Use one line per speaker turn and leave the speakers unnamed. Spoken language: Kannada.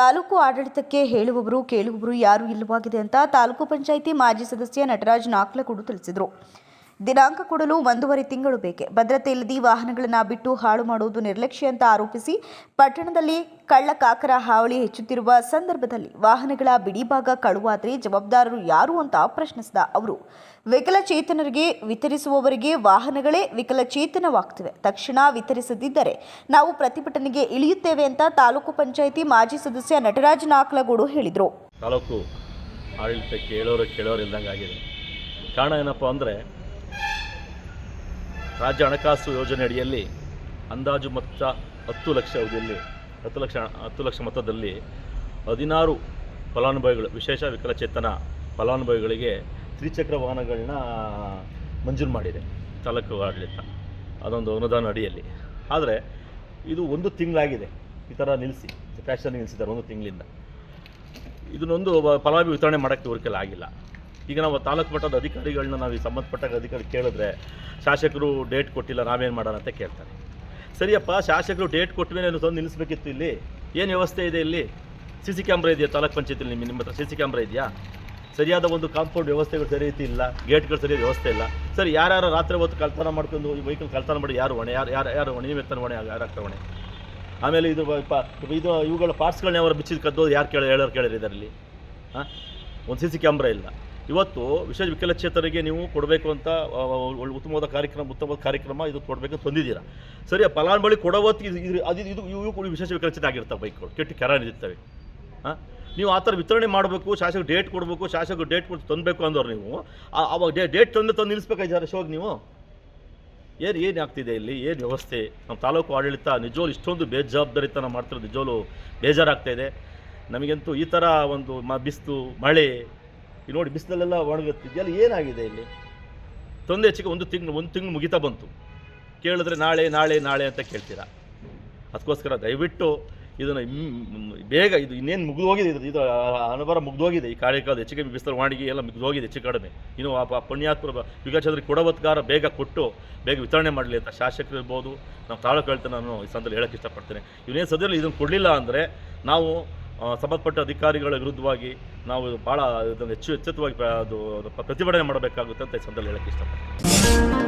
ತಾಲೂಕು ಆಡಳಿತಕ್ಕೆ ಹೇಳುವವರು ಕೇಳುವವರು ಯಾರು ಇಲ್ಲವಾಗಿದೆ ಅಂತ ತಾಲೂಕು ಪಂಚಾಯಿತಿ ಮಾಜಿ ಸದಸ್ಯ ನಟರಾಜ್ ನಾಕ್ಲಗೂಡು ತಿಳಿಸಿದರು. ದಿನಾಂಕ ಕೊಡಲು ಒಂದೂವರೆ ತಿಂಗಳು ಬೇಕೆ. ಭದ್ರತೆ ಇಲ್ಲದೆ ವಾಹನಗಳನ್ನು ಬಿಟ್ಟು ಹಾಳು ಮಾಡುವುದು ನಿರ್ಲಕ್ಷ್ಯ ಅಂತ ಆರೋಪಿಸಿ ಪಟ್ಟಣದಲ್ಲಿ ಕಳ್ಳ ಕಾಕರ ಹಾವಳಿ ಹೆಚ್ಚುತ್ತಿರುವ ಸಂದರ್ಭದಲ್ಲಿ ವಾಹನಗಳ ಬಿಡಿಭಾಗ ಕಳುವಾದರೆ ಜವಾಬ್ದಾರರು ಯಾರು ಅಂತ ಪ್ರಶ್ನಿಸಿದ ಅವರು. ವಿಕಲಚೇತನರಿಗೆ ವಿತರಿಸುವವರಿಗೆ ವಾಹನಗಳೇ ವಿಕಲಚೇತನವಾಗ್ತಿವೆ. ತಕ್ಷಣ ವಿತರಿಸದಿದ್ದರೆ ನಾವು ಪ್ರತಿಭಟನೆಗೆ ಇಳಿಯುತ್ತೇವೆ ಅಂತ ತಾಲೂಕು ಪಂಚಾಯಿತಿ ಮಾಜಿ ಸದಸ್ಯ ನಟರಾಜ್ ನಾಕ್ಲಗೂಡು ಹೇಳಿದರು.
ತಾಲೂಕು ಆಡಳಿತಕ್ಕೆ ಕೇಳೋರು ಕೇಳೋರು ಇಲ್ದಂಗೆ ಕಾರಣ ಏನಪ್ಪ ಅಂದರೆ ರಾಜ್ಯ ಹಣಕಾಸು ಯೋಜನೆ ಅಡಿಯಲ್ಲಿ ಅಂದಾಜು ಮೊತ್ತ ಹತ್ತು ಲಕ್ಷ ಅವಧಿಯಲ್ಲಿ, ಹತ್ತು ಲಕ್ಷ ಹತ್ತು ಲಕ್ಷ ಮೊತ್ತದಲ್ಲಿ ಹದಿನಾರು ಫಲಾನುಭವಿಗಳು, ವಿಶೇಷ ವಿಕಲಚೇತನ ಫಲಾನುಭವಿಗಳಿಗೆ ತ್ರಿಚಕ್ರ ವಾಹನಗಳನ್ನ ಮಂಜೂರು ಮಾಡಿದೆ ತಾಲೂಕು ಆಡಳಿತ ಅದೊಂದು ಅನುದಾನ ಅಡಿಯಲ್ಲಿ. ಆದರೆ ಇದು ಒಂದು ತಿಂಗಳಾಗಿದೆ. ಈ ಥರ ನಿಲ್ಲಿಸಿ ಫ್ಯಾಷನ್ ನಿಲ್ಲಿಸಿದ್ದಾರೆ ಒಂದು ತಿಂಗಳಿಂದ. ಇದನ್ನೊಂದು ಫಲಾನುಭವಿ ವಿತರಣೆ ಮಾಡೋಕ್ಕೆ ಆಗಿಲ್ಲ. ಈಗ ನಾವು ತಾಲೂಕು ಮಟ್ಟದ ಅಧಿಕಾರಿಗಳನ್ನ ನಾವು ಈ ಸಂಬಂಧಪಟ್ಟ ಅಧಿಕಾರಿ ಕೇಳಿದ್ರೆ ಶಾಸಕರು ಡೇಟ್ ಕೊಟ್ಟಿಲ್ಲ, ನಾವೇನು ಮಾಡೋಣ ಅಂತ ಕೇಳ್ತಾರೆ. ಸರಿಯಪ್ಪ, ಶಾಸಕರು ಡೇಟ್ ಕೊಟ್ಟ ಮೇಲೆ ತಂದು ನಿಲ್ಲಿಸ್ಬೇಕಿತ್ತು ಇಲ್ಲಿ? ಏನು ವ್ಯವಸ್ಥೆ ಇದೆ ಇಲ್ಲಿ? ಸಿ ಸಿ ಕ್ಯಾಮ್ರಾ ಇದೆಯಾ ತಾಲೂಕು ಪಂಚಾಯತಿಲಿ ನಿಮ್ಮ ನಿಮ್ಮ ಹತ್ರ ಸಿ ಸಿ ಕ್ಯಾಮ್ರಾ ಇದೆಯಾ? ಸರಿಯಾದ ಒಂದು ಕಾಂಪೌಂಡ್ ವ್ಯವಸ್ಥೆಗಳು ಸರಿ ರೀತಿ ಇಲ್ಲ ಗೇಟ್ಗಳು ಸರಿಯಾದ ವ್ಯವಸ್ಥೆ ಇಲ್ಲ. ಸರಿ, ಯಾರ್ಯಾರು ರಾತ್ರಿ ಹೊತ್ತು ಕಳ್ತನ ಮಾಡ್ಕೊಂಡು ಈ ವೆಹಿಕಲ್ ಕಳ್ತನ ಮಾಡಿ ಯಾರು ಹೊಣೆ? ಯಾರು ಯಾರು ಯಾರು ಹೊಣೆ? ನೀವೆತ್ತನ ಹೊಣೆ, ಯಾರು ಆಗ್ತಾರೆ ಹೊಣೆ? ಆಮೇಲೆ ಇದು ಇದು ಇವುಗಳ ಪಾರ್ಟ್ಸ್ಗಳನ್ನ ಅವರು ಬಿಚ್ಚಿದ ಕದ್ದೋದು ಯಾರು ಕೇಳಿ ಹೇಳೋರು ಕೇಳಿರಿ ಇದರಲ್ಲಿ? ಹಾಂ ಒಂದು ಸಿ ಸಿ ಕ್ಯಾಮ್ರಾ ಇಲ್ಲ. ಇವತ್ತು ವಿಶೇಷ ವಿಕಲಚೇತರಿಗೆ ನೀವು ಕೊಡಬೇಕು ಅಂತ ಉತ್ತಮವಾದ ಕಾರ್ಯಕ್ರಮ ಉತ್ತಮವಾದ ಕಾರ್ಯಕ್ರಮ ಇದು ಕೊಡಬೇಕು ಅಂತ ತಂದಿದ್ದೀರಾ? ಸರಿ, ಆ ಫಲಾನುಭವಿ ಕೊಡೋ ಅದು, ಇದು, ಇವು ಕೂಡ ವಿಶೇಷ ವಿಕಲಚೇತ ಆಗಿರ್ತವೆ ಬೈಕ್ಗಳು ಕೆಟ್ಟು ಕೆರ ನಿಲ್ತವೆ ಹಾಂ ನೀವು ಆ ಥರ ವಿತರಣೆ ಮಾಡಬೇಕು ಶಾಸಕ ಡೇಟ್ ಕೊಡಬೇಕು ಶಾಸಕ ಡೇಟ್ ಕೊಟ್ಟು ತಂದಬೇಕು ಅಂದವ್ರು ನೀವು. ಅವಾಗ ಡೇ ಡೇಟ್ ತಂದು ತಂದು ನಿಲ್ಲಿಸ್ಬೇಕಾಯ್ತು ಶೋಗಿ ನೀವು? ಏನು ಏನು ಆಗ್ತಿದೆ ಇಲ್ಲಿ? ಏನು ವ್ಯವಸ್ಥೆ? ನಮ್ಮ ತಾಲೂಕು ಆಡಳಿತ ನಿಜವೂ ಇಷ್ಟೊಂದು ಬೇಜವಾಬ್ದಾರಿತನ ಮಾಡ್ತಿರೋದು, ನಿಜವಾಗ್ಲು ಬೇಜಾರಾಗ್ತಾಯಿದೆ ನಮಗಂತೂ ಈ ಥರ ಒಂದು ಮ, ಬಿಸಿಲು, ಮಳೆ ಈಗ ನೋಡಿ ಬಿಸಿಲಲ್ಲೆಲ್ಲ ಒಣಗುತ್ತಿದೆಯಲ್ಲ ಏನಾಗಿದೆ ಇಲ್ಲಿ? ತೊಂದರೆ ಹೆಚ್ಚಿಗೆ ಒಂದು ತಿಂಗಳು ಒಂದು ತಿಂಗಳು ಮುಗಿತಾ ಬಂತು. ಕೇಳಿದ್ರೆ ನಾಳೆ ನಾಳೆ ನಾಳೆ ಅಂತ ಕೇಳ್ತೀರಾ? ಅದಕ್ಕೋಸ್ಕರ ದಯವಿಟ್ಟು ಇದನ್ನು ಬೇಗ ಇದು ಇನ್ನೇನು ಮುಗಿದು ಹೋಗಿದೆ ಇದು ಇದು ಅನುಭವ ಮುಗಿದೋಗಿದೆ. ಈ ಕಾರ್ಯಕಾಲದ ಹೆಚ್ಚಿಗೆ ಬಿಸಿಲು ವಾಣಿಗೆ ಎಲ್ಲ ಮುಗಿದೋಗಿದೆ, ಹೆಚ್ಚು ಕಡಿಮೆ. ಇನ್ನು ಆ ಪುಣ್ಯಾತ್ಮ ಯುಗಚಂದ್ರಿಗೆ ಕೊಡವತ್ಕಾರ ಬೇಗ ಕೊಟ್ಟು ಬೇಗ ವಿತರಣೆ ಮಾಡಲಿ ಅಂತ ಶಾಸಕರು ಇರ್ಬೋದು. ನಾವು ತಾಳು ಹೇಳ್ತಾ ನಾನು ಈ ಸಂದರ್ಭದಲ್ಲಿ ಹೇಳೋಕ್ಕೆ ಇಷ್ಟಪಡ್ತೇನೆ. ಇವನೇನು ಸದ್ಯದಲ್ಲಿ ಇದನ್ನು ಕೊಡಲಿಲ್ಲ ಅಂದರೆ ನಾವು ಸಂಬಂಧಪಟ್ಟ ಅಧಿಕಾರಿಗಳ ವಿರುದ್ಧವಾಗಿ ನಾವು ಭಾಳ ಇದನ್ನು ಹೆಚ್ಚು ಎಚ್ಚೆತ್ತವಾಗಿ ಅದು ಪ್ರತಿಭಟನೆ ಮಾಡಬೇಕಾಗುತ್ತೆ ಅಂತ ಈ ಸಂದರ್ಭದಲ್ಲಿ ಹೇಳಕ್ಕೆ ಇಷ್ಟಪಡ್ತೀನಿ.